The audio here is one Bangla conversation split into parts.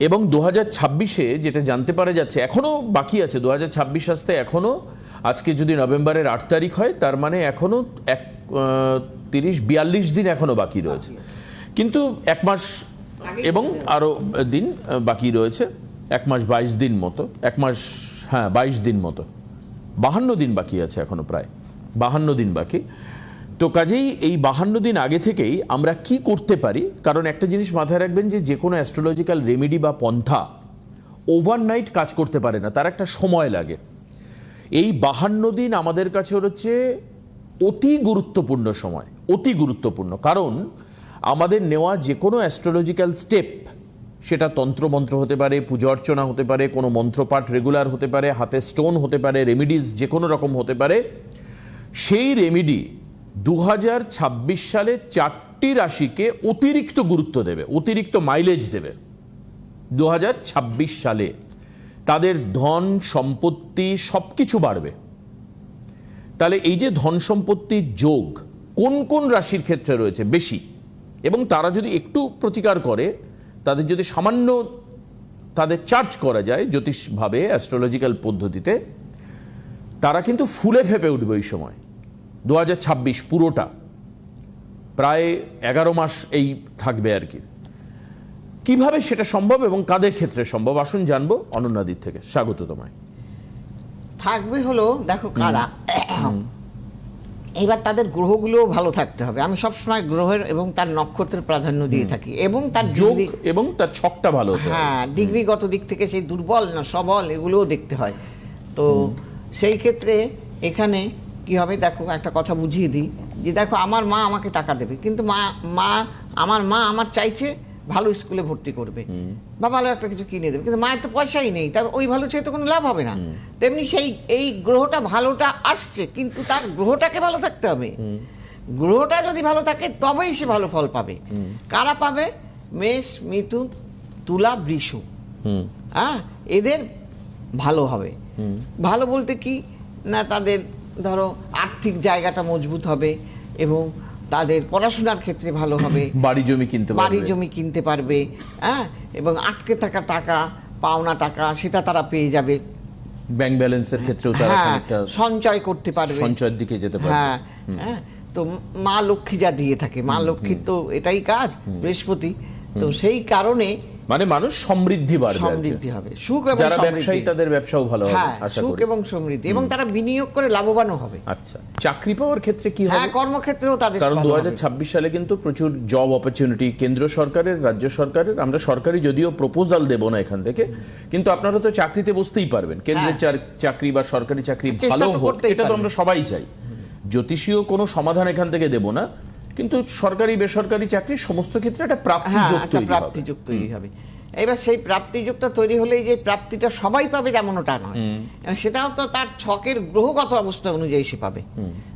এবং দু হাজার ছাব্বিশে যেটা জানতে পারা যাচ্ছে এখনও বাকি আছে দু হাজার ছাব্বিশ আসতে এখনও আজকে যদি নভেম্বরের আট তারিখ হয় তার মানে এখনও এক তিরিশ বিয়াল্লিশ দিন এখনও বাকি রয়েছে। কিন্তু এক মাস এবং আরও দিন বাকি রয়েছে। এক মাস বাইশ দিন মতো এক মাস হ্যাঁ বাইশ দিন মতো। বাহান্ন দিন বাকি আছে এখনও প্রায়। বাহান্ন দিন বাকি। তো কাজেই এই বাহান্ন দিন আগে থেকেই আমরা কি করতে পারি? কারণ একটা জিনিস মাথায় রাখবেন যে যে কোনো অ্যাস্ট্রোলজিক্যাল রেমেডি বা পন্থা ওভারনাইট কাজ করতে পারে না, তার একটা সময় লাগে। এই বাহান্ন দিন আমাদের কাছে হচ্ছে অতি গুরুত্বপূর্ণ সময়, অতি গুরুত্বপূর্ণ। কারণ আমাদের নেওয়া যে কোনো অ্যাস্ট্রোলজিক্যাল স্টেপ সেটা তন্ত্রমন্ত্র হতে পারে, পুজো অর্চনা হতে পারে, কোনো মন্ত্রপাঠ রেগুলার হতে পারে, হাতে স্টোন হতে পারে রেমিডিস যে কোনো রকম হতে পারে, সেই রেমিডি দু হাজার ছাব্বিশ সালে চারটি রাশিকে অতিরিক্ত গুরুত্ব দেবে, অতিরিক্ত মাইলেজ দেবে। দু হাজার ছাব্বিশ সালে তাদের ধন সম্পত্তি সব কিছু বাড়বে। তাহলে এই যে ধন সম্পত্তির যোগ, কোন কোন রাশির ক্ষেত্রে রয়েছে বেশি? এবং তারা যদি একটু প্রতিকার করে, তাদের যদি সামান্য তাদের চার্জ করা যায় জ্যোতিষভাবে অ্যাস্ট্রোলজিক্যাল পদ্ধতিতে, তারা কিন্তু ফুলে ফেপে উঠবে ওই সময়। দু হাজার ছাব্বিশ পুরোটা। প্রায় এগারো মাস এই থাকবে আর কি। কীভাবে সেটা সম্ভব এবং কাদের ক্ষেত্রে সম্ভব? আসুন জানব অনন্যাদির থেকে। স্বাগত তোমায়। থাকবে হলো দেখো কারা। এবার তাদের গ্রহগুলোও ভালো থাকতে হবে। আমি সবসময় গ্রহের এবং তার নক্ষত্রের প্রাধান্য দিয়ে থাকি এবং তার যোগ এবং তার ছকটা ভালো হ্যাঁ ডিগ্রিগত দিক থেকে সেই দুর্বল না সবল এগুলোও দেখতে হয়। তো সেই ক্ষেত্রে এখানে কি হবে? দেখো একটা কথা বুঝিয়ে দিই যে দেখো আমার মা আমাকে টাকা দেবে কিন্তু মা মা আমার মা আমার চাইছে ভালো স্কুলে ভর্তি করবে বা ভালো একটা কিছু কিনে দেবে কিন্তু মায়ের তো পয়সাই নেই তবে ওই ভালো চেয়ে তো কোনো লাভ হবে না। তেমনি সেই এই গ্রহটা ভালোটা আসছে কিন্তু তার গ্রহটাকে ভালো থাকতে হবে। গ্রহটা যদি ভালো থাকে তবেই সে ভালো ফল পাবে। কারা পাবে? মেষ মিথুন তুলা বৃষ। হ্যাঁ এদের ভালো হবে। ভালো বলতে কি? না তাদের ধরো আর্থিক জায়গাটা মজবুত হবে এবং তাদের পড়াশোনার ক্ষেত্রে ভালো হবে। বাড়ি জমি কিনতে বাড়ি জমি কিনতে পারবে হ্যাঁ? এবং আটকে থাকা টাকা পাওনা টাকা সেটা তারা পেয়ে যাবে। ব্যাংক ব্যালেন্সের ক্ষেত্রেও তারা হ্যাঁ সঞ্চয় করতে পারবে। সঞ্চয়ের দিকে যেতে পারবে। হ্যাঁ হ্যাঁ? তো মা লক্ষ্মী যা দিয়ে থাকে মা লক্ষ্মীর তো এটাই কাজ বৃহস্পতি। তো সেই কারণে মানে মানুষ সমৃদ্ধি বাড়বে সমৃদ্ধি হবে। সুখ এবং যারা ব্যবসায়ী তাদের ব্যবসাও ভালো হবে হ্যাঁ আশা সুখ এবং সমৃদ্ধি। এবং তারা বিনিয়োগ করে লাভবানও হবে। আচ্ছা চাকরি পাওয়ার ক্ষেত্রে কি হ্যাঁ হবে? কর্মক্ষেত্রেও তাদের কারণ। সালে কিন্তু প্রচুর জব অপরচুনিটি কেন্দ্র সরকারের রাজ্য সরকারের আমরা সরকারি যদিও প্রপোজাল দেব না এখান থেকে কিন্তু আপনারা তো চাকরিতে বসতেই পারবেন। কেন্দ্রের চাকরি বা সরকারি চাকরি ভালো হোক এটা তো আমরা সবাই চাই। জ্যোতিষীয় কোনো সমাধান এখান থেকে দেব না। কিন্তু সরকারি বেসরকারি চাকরি সমস্ত ক্ষেত্রে একটা প্রাপ্তি হ্যাঁ প্রাপ্তিযোগ তৈরি হবে। এবার সেই প্রাপ্তিযোগটা তৈরি হলেই যে প্রাপ্তিটা সবাই পাবে তেমনটা নয়। এবং সেটাও তো তার ছকের গ্রহগত অবস্থা অনুযায়ী সে পাবে।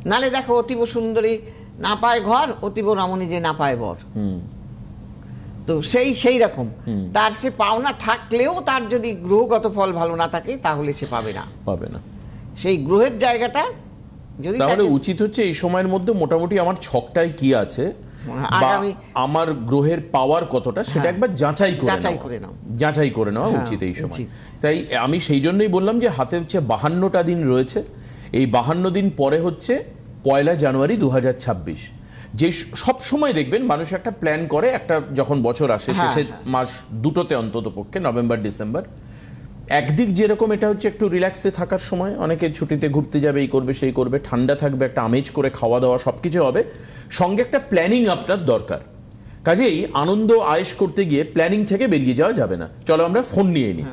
নালে দেখো অতীব সুন্দরী না পায় ঘর অতীব রমণী যে না পায় বর। তো সেই সেই রকম। তার সে পাওনা থাকলেও তার যদি গ্রহগত ফল ভালো না থাকে তাহলে সে পাবে না। পাবে না। সেই গ্রহের জায়গাটা তাহলে উচিত হচ্ছে এই সময়ের মধ্যে মোটামুটি আমার ছকটায় কি আছে? আমার গ্রহের পাওয়ার কতটা? সেটা একবার যাচাই করে নাও। যাচাই করে নেওয়া হ্যাঁ, উচিত এই সময়। তাই আমি সেই জন্যই বললাম যে হাতে হচ্ছে বাহান্নটা দিন রয়েছে। এই বাহান্ন দিন পরে হচ্ছে পয়লা জানুয়ারি দু হাজার ছাব্বিশ। যে সব সময় দেখবেন মানুষ একটা প্ল্যান করে একটা যখন বছর আসে হ্যাঁ, শেষের মাস দুটোতে অন্তত পক্ষে নভেম্বর ডিসেম্বর। একদিক যেরকম এটা হচ্ছে একটু রিল্যাক্সে থাকার সময়, অনেকে ছুটিতে ঘুরতে যাবে, এই করবে, সেই করবে, ঠান্ডা থাকবে, একটা আমেজ করে খাওয়া দাওয়া সব কিছু হবে। সঙ্গে একটা প্ল্যানিং আপনার দরকার। কাজেই আনন্দ আয়েশ করতে গিয়ে প্ল্যানিং থেকে বেরিয়ে যাওয়া যাবে না। চলো আমরা ফোন নিয়ে নিই।